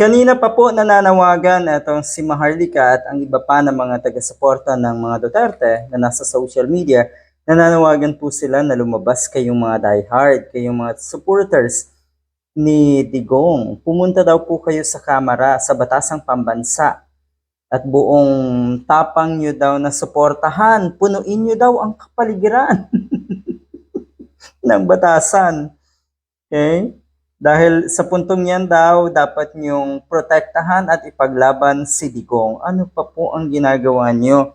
Kanina pa po nananawagan itong si Maharlika at ang iba pa ng mga taga-suporta ng mga Duterte na nasa social media, nananawagan po sila na lumabas kayong mga diehard, kayong mga supporters ni Digong. Pumunta daw po kayo sa kamera sa Batasang Pambansa at buong tapang nyo daw na suportahan, punuin nyo daw ang kapaligiran ng batasan. Okay? Dahil sa puntong yan daw, dapat niyong protektahan at ipaglaban si Digong. Ano pa po ang ginagawa niyo?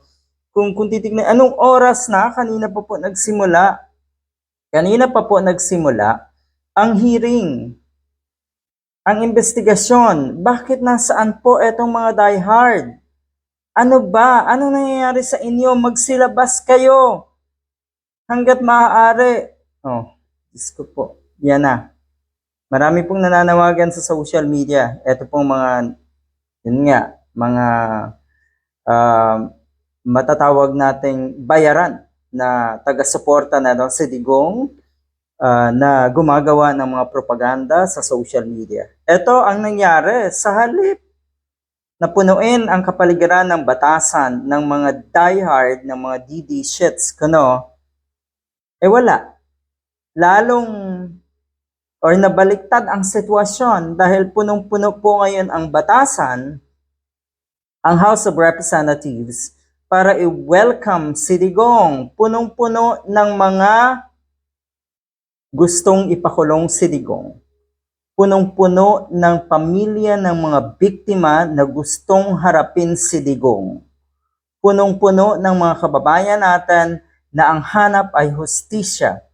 Kung, kung titignan, anong oras na? Kanina pa po nagsimula. Kanina pa po nagsimula ang hearing. Ang investigasyon. Bakit nasaan po etong mga diehard? Ano ba? Ano nangyayari sa inyo? Magsilabas kayo. Hanggat maaari. Oh, Diyos ko po. Yan na. Marami pong nananawagan sa social media. Ito pong mga, yun nga, mga um, matatawag nating bayaran na taga-suporta na daw si Digong ah, na gumagawa ng mga propaganda sa social media. Ito ang nangyari sa halip na punuin ang kapaligiran ng batasan ng mga diehard, ng mga DD shits, kuno, eh wala. Lalong or nabaliktad ang sitwasyon dahil punong-puno po ngayon ang batasan, ang House of Representatives, para i-welcome si Digong. Punong-puno ng mga gustong ipakulong si Digong. Punong-puno ng pamilya ng mga biktima na gustong harapin si Digong. Punong-puno ng mga kababayan natin na ang hanap ay hustisya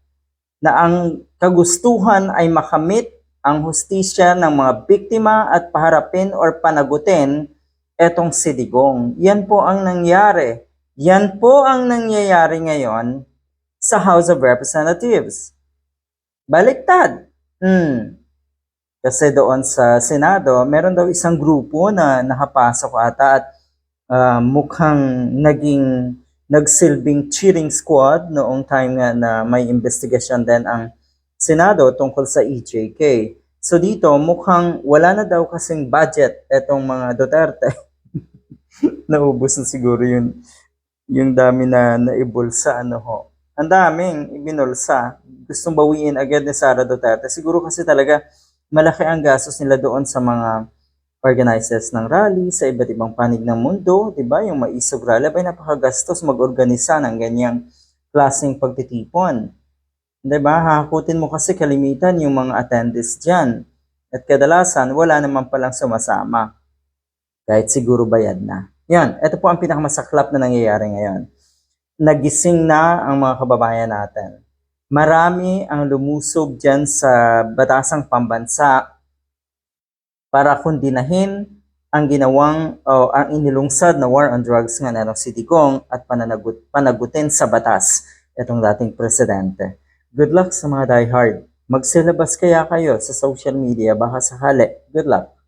na ang kagustuhan ay makamit ang hustisya ng mga biktima at paharapin or panagutin etong si Digong. Yan po ang nangyari. Yan po ang nangyayari ngayon sa House of Representatives. Baliktad. Hmm. Kasi doon sa Senado, meron daw isang grupo na nakapasok ata at ah, mukhang naging nagsilbing cheering squad noong time nga na may investigation din ang Senado tungkol sa EJK. So dito, mukhang wala na daw kasing budget etong mga Duterte. Naubos na siguro yun, yung dami na naibulsa, ano ho. Ang daming ibinulsa. Gustong bawiin agad ni Sara Duterte. Siguro kasi talaga malaki ang gastos nila doon sa mga organizers ng rally sa iba't ibang panig ng mundo, 'di ba? Yung maisog rally, ay napakagastos mag-organisa ng ganyang klaseng pagtitipon. 'Di ba? Hahakutin mo kasi kalimitan yung mga attendees diyan. At kadalasan wala naman palang sumasama. Kahit siguro bayad na. Yan, ito po ang pinakamasaklap na nangyayari ngayon. Nagising na ang mga kababayan natin. Marami ang lumusob dyan sa batasang pambansa para kundinahin ang ginawang o ang inilungsad na war on drugs nga na si Digong at pananagut, panagutin sa batas itong dating presidente. Good luck sa mga diehard. Magsilabas kaya kayo sa social media baka sakali. Good luck.